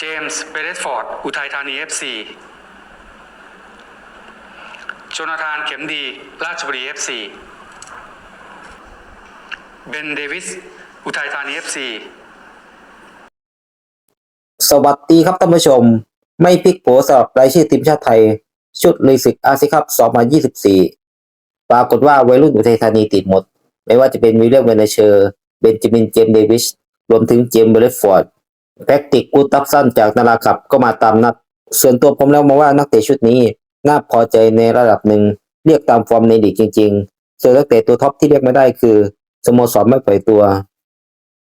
เจมส์เบเรสฟอร์ด อุทัยธานี FC โจนาธานเข็มดี ราชบุรี FC เบนเดวิส อุทัยธานี FC สวัสดีครับท่านผู้ชม ไม่พลิกโผสำหรับรายชื่อทีมชาติไทย ชุดลุยศึกอาเซียนคัพ2024 ปรากฏว่าวัยรุ่นอุทัยธานีติดหมด ไม่ว่าจะเป็นวิลเลียมเวเนเชอร์ เบนจามินเจมส์เดวิส รวมถึงเจมส์เบรดฟอร์ด แพ็กติกกูตับสั้นจากนาราขับก็มาตามนัด ส่วนตัวผมแล้วมองว่านักเตะชุดนี้ น่าพอใจในระดับหนึ่ง เรียกตามฟอร์มในลีกจริง ๆ ส่วนนักเตะตัวท็อปที่เรียกไม่ได้คือสโมสรไม่ปล่อยตัว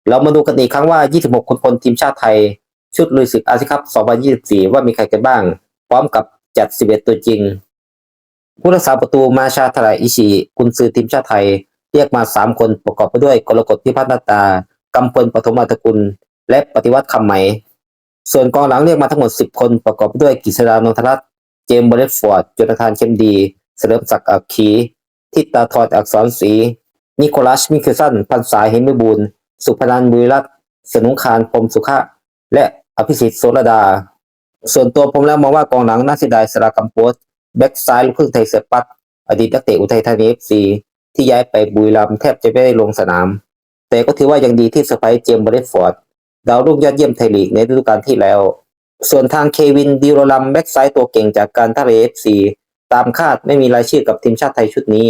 เรามาดูกันอีกครั้งว่า 26 คนคนทีมชาติไทย ชุดลุยศึกอาเซียนคัพ 2024 ว่ามีใครกันบ้าง พร้อมกับจัด 11 ตัวจริง ผู้รักษาประตูมาชาทาราอิชิกุนซือทีมชาติไทย เรียกมา 3 คนประกอบไปด้วยกรกฎพิพัฒน์นาตากำพลปฐมอัตกุล และปฏิวัติคำไหม่ ส่วนกองหลังเรียกมาทั้งหมด 10 คนประกอบด้วยกิษดานนทรัตน์เจมส์เบรดฟอร์ดโจนาธานเข้มดี เสริมศักดิ์อักขีทิตาทอดอักษรศรีนิโคลัสมิคิสันพันษายเฮมิบูลสุพนันบุรีรัตน์สนุงคารพรมสุขะและอภิสิทธิ์โสรดา ส่วนตัวผมแล้วมองว่ากองหลังน่าเสียดายสรากัมโพสแบ็กซ้ายลูกครึ่งไทยเซปัตอดีตนักเตะอุทัยธานีเอฟซีที่ย้ายไปบุรีรัมย์แทบจะไม่ได้ลงสนาม แต่ก็ถือว่ายังดีที่สไปเจมส์เบรดฟอร์ด ดาวรุ่งยอดเยี่ยมไทยลีกในฤดูกาลที่แล้ว ส่วนทางเควินดิโรลัมแบ็กซ้ายตัวเก่งจากการท่าเรือเอฟซีตามคาดไม่มีรายชื่อกับทีมชาติไทยชุดนี้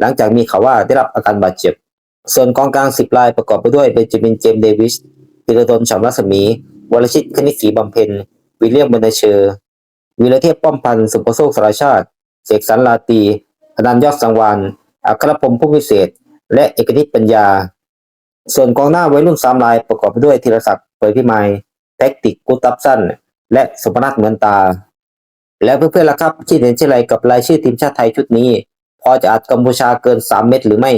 หลังจากมีข่าวว่าได้รับอาการบาดเจ็บ ส่วนกองกลางสิบรายประกอบไปด้วยเบนจามินเจมเดวิสธีรดลฉ่ำรัศมี วรชิตคณิตศรีบำเพ็ญวิลเลียมเบนเนเชอร์วีรเทพป้อมพันธ์สุภโชคสารชาติ เสกสรรลาตีอนันต์ยอดสังวานอัครพรมผู้วิเศษ และเอกนิตปัญญา ส่วนกองหน้าวัยรุ่นสามรายประกอบไปด้วยธีรศักดิ์เผยพิมายแท็กติกกุตับสั้นและสุพนัทเหมือนตา แล้วเพื่อนๆล่ะครับคิดเห็นเช่นไรกับรายชื่อทีมชาติไทยชุดนี้ พอจะอัดกัมพูชาเกิน 3 เม็ดหรือไม่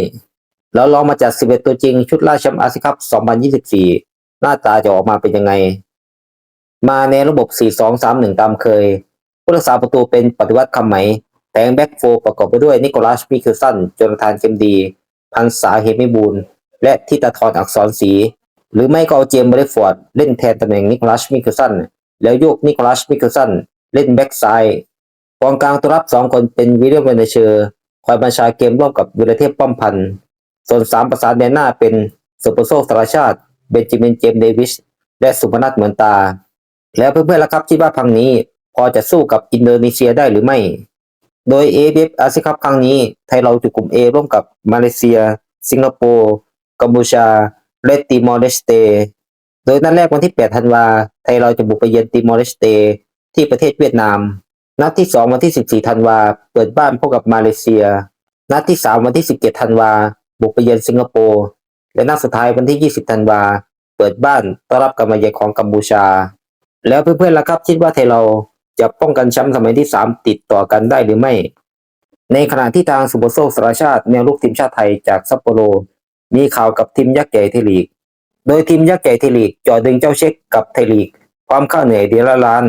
แล้วลองมาจัด 11 ตัวจริงชุดล่าแชมป์อาเซียนคัพ2024 หน้าตาจะออกมาเป็นยังไง มาในระบบ 4-2-3-1 ตามเคย ผู้รักษาประตูเป็นปฏิวัติคำไหมแทงแบ็กโฟประกอบไปด้วยนิโคลัสมิคิลสันจนาธานเกมดี พันษาเฮมิบูล และทิตาทรอักษรศรีหรือไม่ก็เอาเจมส์เบรดฟอร์ดเล่นแทนตำแหน่งนิโคลัสมิคิลสันแล้วโยกนิโคลัสมิคิลสันเล่นแบ็กซ้ายกองกลางตัวรับสองคนเป็นวิลเลียมเวนเชอร์คอยบัญชาเกมร่วมกับวิรเทพป้อมพันธ์ส่วนสามประสานแดนหน้าเป็นสุปโซสารชาติ เบนจามินเจมส์เดวิสและสุพนัทเหมือนตา แล้วเพื่อนๆล่ะครับคิดว่าพังนี้ พอจะสู้กับอินโดนีเซียได้หรือไม่ โดย a อ f อาเซียนคัพครั้งนี้ ไทยเราอยู่กลุ่ม A ร่วมกับมาเลเซีย สิงคโปร์ กัมพูชาและติมอร์เลสเต โดยนัดแรกวันที่ 8 ธันวา ไทยเราจะบุกไปเยือนติมอร์เลสเต ที่ประเทศเวียดนาม นัดที่ 2 วันที่ 14 ธันวา เปิดบ้านพบกับมาเลเซีย นัดที่ 3 วันที่ 17 ธันวา บุกไปเยือนสิงคโปร์ และนัดสุดท้ายวันที่ 20 ธันวา เปิดบ้านต้อนรับการมาเยือนของกัมพูชา แล้วเพื่อนๆล่ะครับคิดว่าไทยเราจะป้องกันแชมป์สมัยที่ 3 ติดต่อกันได้หรือไม่ ในขณะที่ทางสุโบโซสราชาติแนวลูกทีมชาติไทยจากซัปโปโร มีข่าวกับทีมยักษ์ใหญ่ไทยลีก โดยทีมยักษ์ใหญ่ไทยลีกจ่อดึงเจ้าเช็คกับไทยลีก ความค่าเหนื่อยเดือนละล้าน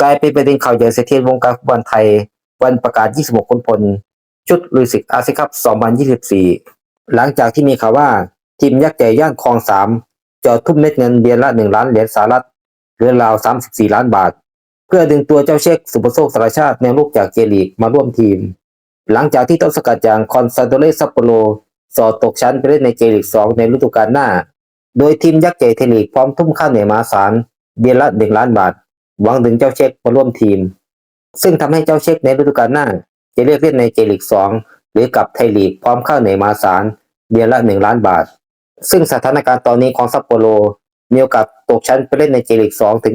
กลายเป็นประเด็นข่าวใหญ่สะเทือนวงการฟุตบอลไทย วันประกาศ 26 คนพล ชุดลุยศึกอาเซียนคัพ 2024 หลังจากที่มีข่าวว่าทีมยักษ์ใหญ่ย่านคลองสามจะทุ่มเม็ดเงินเดือนละ 1 ล้านเหรียญสหรัฐหรือราว 34 ล้านบาท เพื่อดึงตัวเจ้าเช็คสุปโชคสารชาติแนวลูกจากเจลีกมาร่วมทีม หลังจากที่ต้นสกัดอย่างคอนซาโดเลซัปโปโร สอดตกชั้นไปเล่นในเจลีก2ในฤดูกาลหน้า โดยทีมยักษ์ใหญ่เทลีกพร้อมทุ่มค่าเหนื่อยมหาศาลเดือนละ1ล้านบาท หวังดึงเจ้าเช็คมาร่วมทีม ซึ่งทำให้เจ้าเช็คในฤดูกาลหน้า จะเลือกเล่นในเจลีก2หรือกับไทยลีกพร้อมค่าเหนื่อยมหาศาลเดือนละ1ล้านบาท ซึ่งสถานการณ์ตอนนี้ของซัปโปโรมีโอกาสตกชั้นไปเล่นในเจลีก2ถึง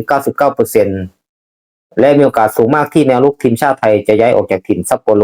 99%และมีโอกาสสูงมากที่แนวลุกทีมชาติไทยจะย้ายออกจากถิ่นซัปโปโร